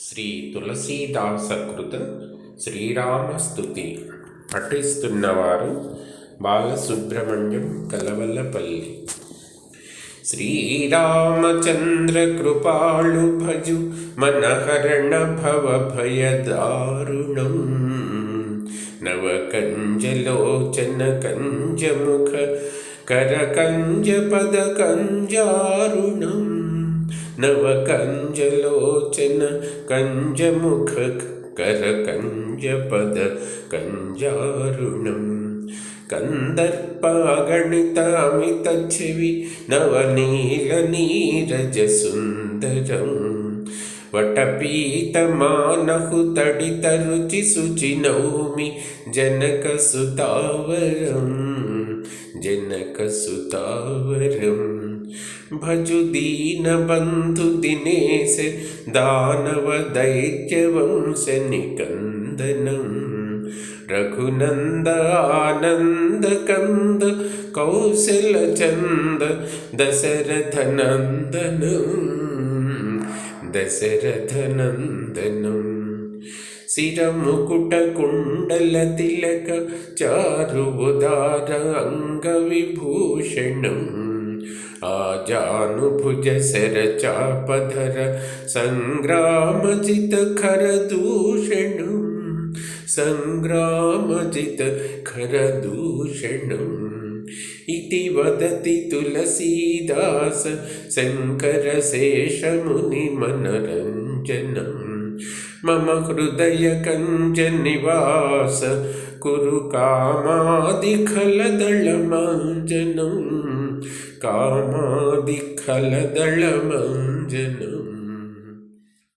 శ్రీ తులసీదాసకృత శ్రీరామస్తుతి పఠిస్తున్నవారు బాలసుబ్రహ్మణ్యం కలవలపల్లి. శ్రీరామచంద్ర కృపాళు భజు మనహరణ భవ భయదారుణం నవకంజలోచన కంజముఖ కరకంజ పద కంజారుణం. नवकञ्जलोचन कञ्जमुख करकञ्जपद कञ्जारुणम्। कन्दर्पागणितामि नवनीलनीरजसुन्दरम्। नवनीलनीरजसुन्दरं वटपीतमानहु तडितरुचि जनकसुतावरं जनकसुतावरम्। भजु दीनबन्धु दिनेश जुदीनबन्धुदिनेशे दानव दैत्यवंशनिकन्दनं रघुनन्दनन्दकन्द कौशलचन्द दशरथनन्दनं। दशरथनन्दनम् शिरमुकुटकुण्डलतिलकचारु उदार अङ्गविभूषणम्। आजानुभुज सरचापधर सङ्ग्रामजित खरदूषणं सङ्ग्रामजित खरदूषणम् इति वदति तुलसीदास शङ्करशेषमुनिमनरञ्जनम् മമ ഹൃദയ കഞ്ചനിവാസ കുരു കാമാതിഖലദളമഞ്ജനം കാമാതിഖലദളമഞ്ജനം